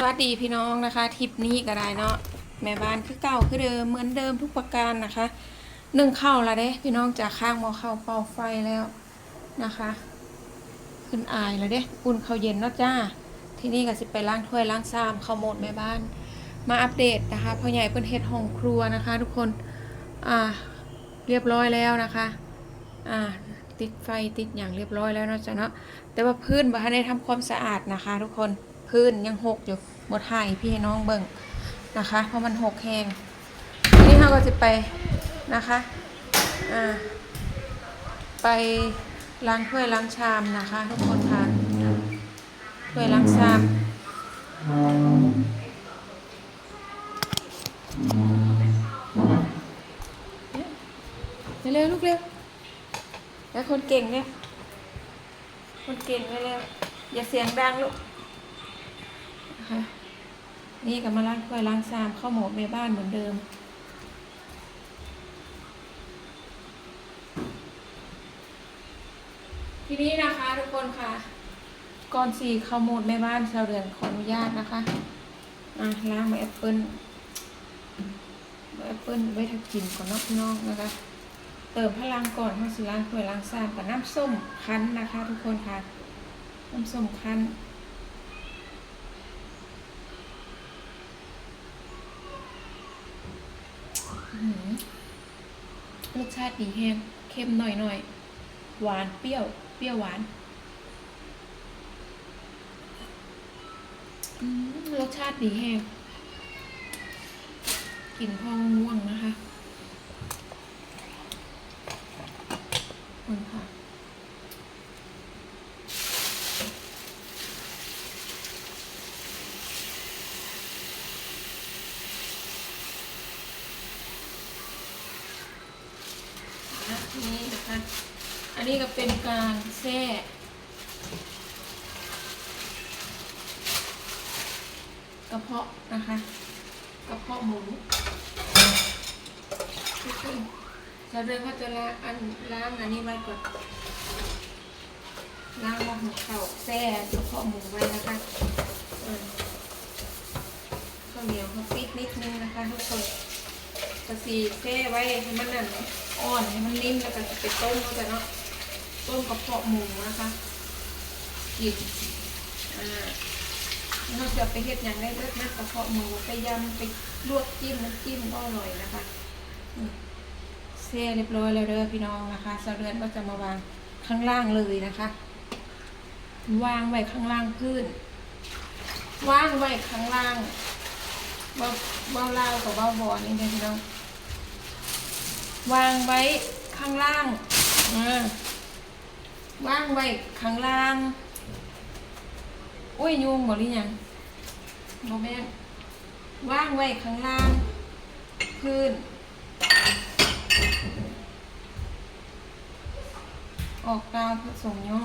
สวัสดีพี่น้องนะคะทริปนี้ก็ได้เนาะแม่บ้านคือเก่าคือเดิมเหมือนเดิมทุกประการนะคะนึ่งเข้าและเด้พี่น้องจากข้างมอเข้าเป่าไฟแล้วนะคะ ขึ้นอายแล้วเด้อุ่นเข้าเย็นเนาะจ้า ที่นี่ก็สิไปล้างถ้วยล้างชามข้าหมดแม่บ้าน มาอัปเดตนะคะพ่อใหญ่เพิ่นเฮ็ดห้องครัวนะคะ ทุกคนอ่าเรียบร้อยแล้วนะคะอ่าติดไฟติดอย่างเรียบร้อยแล้วเนาะจ้ะเนาะแต่ว่าพื้นบ่ทันได้ทำความสะอาดนะคะ ทุกคน พื้นยังหกอยู่บ่ถ่ายให้พี่น้องเบิ่งนะคะ เพราะมันหกแห้งทีนี้เราก็จะไปนะคะอ่าไปล้างถ้วยล้างชามนะคะทุกคนค่ะถ้วยล้างชามเร็วๆลูกเร็วแล้วคนเก่งเนี่ยคนเก่งเร็วๆอย่าเสียงดังลูก นะคะ นี่ก็มาล้างถ้วยล้างชามเข้าหมดในบ้านเหมือนเดิม ทีนี้นะคะทุกคนค่ะ ก่อนสี่เข้าโหมดแม่บ้านชาวเรือนขออนุญาตนะคะอะล้างใบแอปเปิ้ลใบแอปเปิ้ลไว้ทักกินก่อนนอกนองนะคะ เติมพลังก่อนเพราสิล้างถ้วยล้างชามกับน้ำส้มคั้นนะคะ ทุกคนค่ะ น้ำส้มคั้น อื้อหือ รสชาติดีแฮงเค็มหน่อยหน่อยๆหวานเปรี้ยว เปรี้ยวหวานรสชาติดีแฮงกลิ่นพองม่วงนะคะคนค่ะนี่นะคะ อั นี้ก็เป็นการแช่กระเพาะนะคะ กระเพาะหมูซึ่งจะเริ่มว่าจะล้างอันล้างอันนี้ไว้ก่อนล้างม้อหุงข้าแช่กระเพาะหมูไว้นะคะข้าวเหนียวเขาปิกนิดนึงนะคะทุกคนกระสีแช่ไว้ให้มันนั่นอ่อนให้มันนิ่มแล้วก็จะไปต้มก็จะเนาะ ต้มกระเพาะหมูนะคะกินอ่าเราจะไปเฮ็ดอย่างได้เลิศนะกระเพาะหมูไปยำไปลวกจิ้มน้ำจิ้มก็อร่อยนะคะอืมแช่เรียบร้อยแล้วเด้อพี่น้องนะคะสะเรือนก็จะมาวางข้างล่างเลยนะคะ วางไว้ข้างล่างพื้นวางไว้ข้างล่างเบาเบาลากับเบาบอนี่เด้อพี่น้องวางไว้ข้างล่างอ่า วางไว้ข้างล่าง อุ้ยยุงบ่หรือยังบ่แม่นวางไว้ข้างล่าง พื้น ออกตามผสมย่อ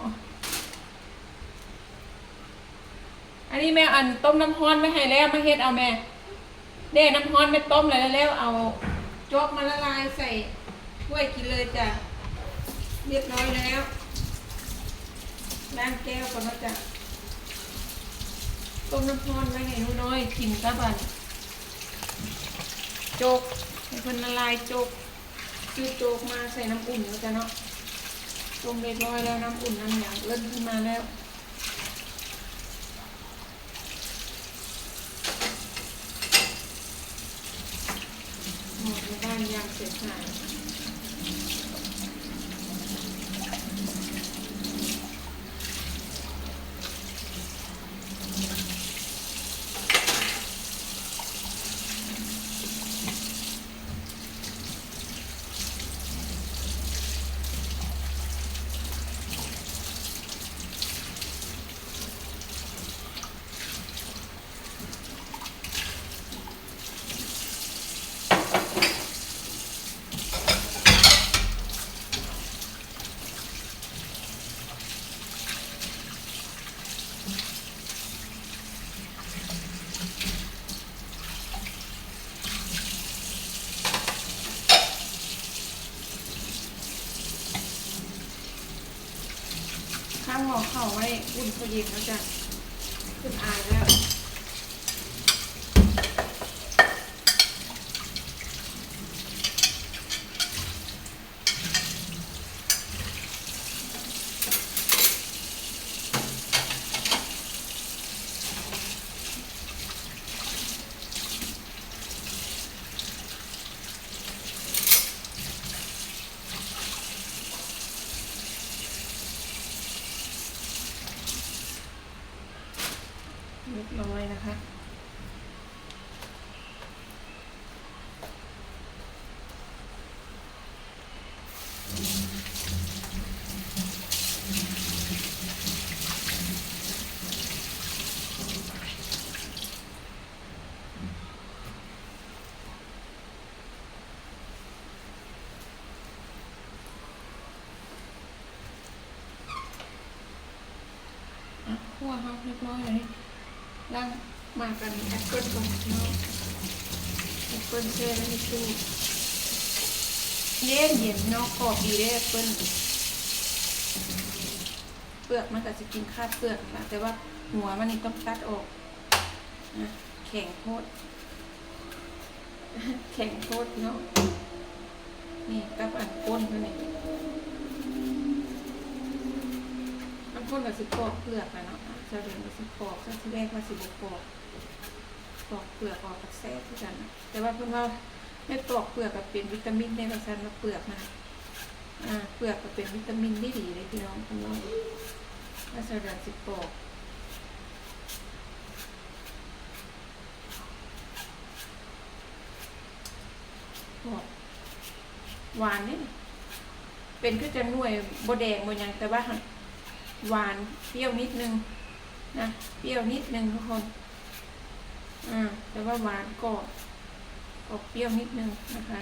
อันนี้แม่อันต้มน้ำร้อนไม่ให้แล้วมาเฮ็ดเอาแม่เด้น้ำร้อนไม่ต้มเลยแล้วเอาโจ๊กมาละลายใส่ถ้วยกินเลยจ้ะเรียบร้อยแล้ว ล้างแก้วก่อนนะจ๊ะต้มน้ำพรอนไว้ให้หนูน้อยกินกะบันโจ๊กให้เพิ่นละลายโจ๊กซื้อโจ๊กมาใส่น้ำอุ่นแล้วจ้ะเนาะต้มเรียบร้อยแล้วน้ำอุ่นน้ำหยางเริ่มขึ้นมาแล้วหมดในบ้านยางเสร็จหาย ห่อเข่าไว้อุ่นพอดีเขาจะคืออายแล้ว เร้อยนะคะอะคั่วเขาเรียบร้อยเลย ล่างมากันแอปเปิลก่อนเนาะแอปเปิลแช่ไว้ในตู้เย็นเย็นเนาะกรอบดีเลยแอปเปิลเปลือกมันก็จะกินคาดเปลือกนะแต่ว่าหัวมันนี่ต้องตัดออกนะแข็งโคตรแข็งโคตรเนาะนี่กับอันก้นเขาเนี่ยบางคนก็สิปอกเปลือกนะเนาะ จะเรียนก็สิปอกซะที่แรกว่าสิบปอกปอกเปลือกออกกับแซ่ที่กันแต่ว่าเพิ่อนว่าไม่ปอกเปลือกกับเป็นวิตามินในบางสันว่าเปลือกมันอ่าเปลือกก็เป็นวิตามินที่ดีเลยพี่น้องคุณน้องว่าจะเรียนสิปอกปอกหวานนี่เป็นก็จะหน่วยบแดงบยังแต่ว่าหวานเปรี้ยวนิดนึง นะเปรี้ยวนิดนึงทุกคนอ่าแต่ว่าหวานกรอบออกเปรี้ยวนิดนึงนะคะ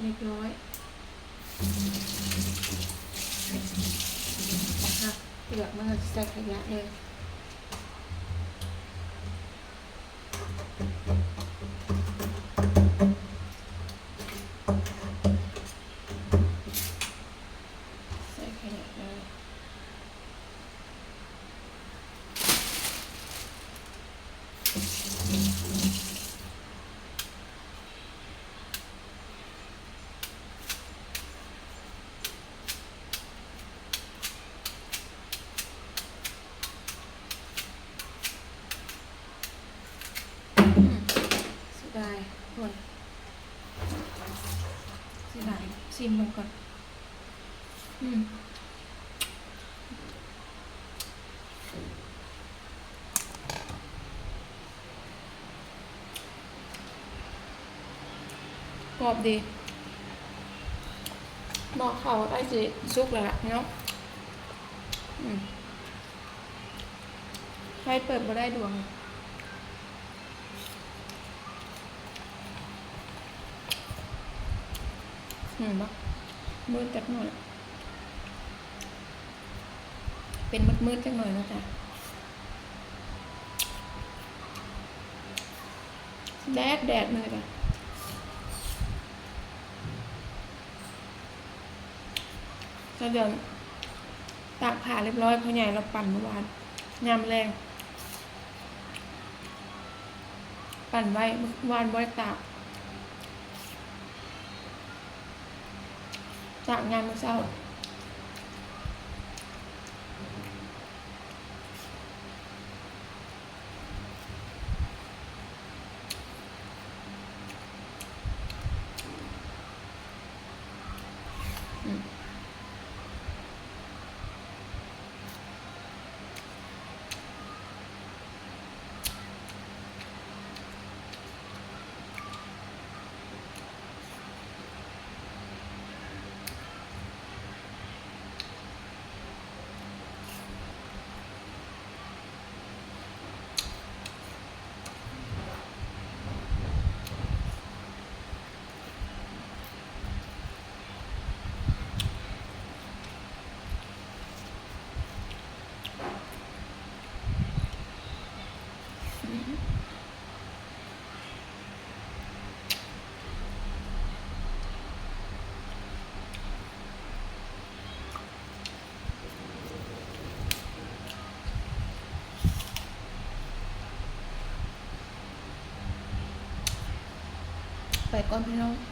เรียบร้อยนะคะเปลือกมันก็จะใส่ขยะเลย กรอบดีหม้อข้าวใกล้จะสุกแล้วล่ะเนาะใครเปิดมาได้ดวงเห็นปะมืดจักหน่อย เป็นมืดมืดๆจักหน่อยนะจ๊ะแดดแดดเลยจ้ะก็เดี๋ยวตากผ่าเรียบร้อยพ่อใหญ่เราปั่นเมื่อวานยามแรง ปั่นไว้เมื่อวานไว้ตากจากงานมื้อเช้า de Continuum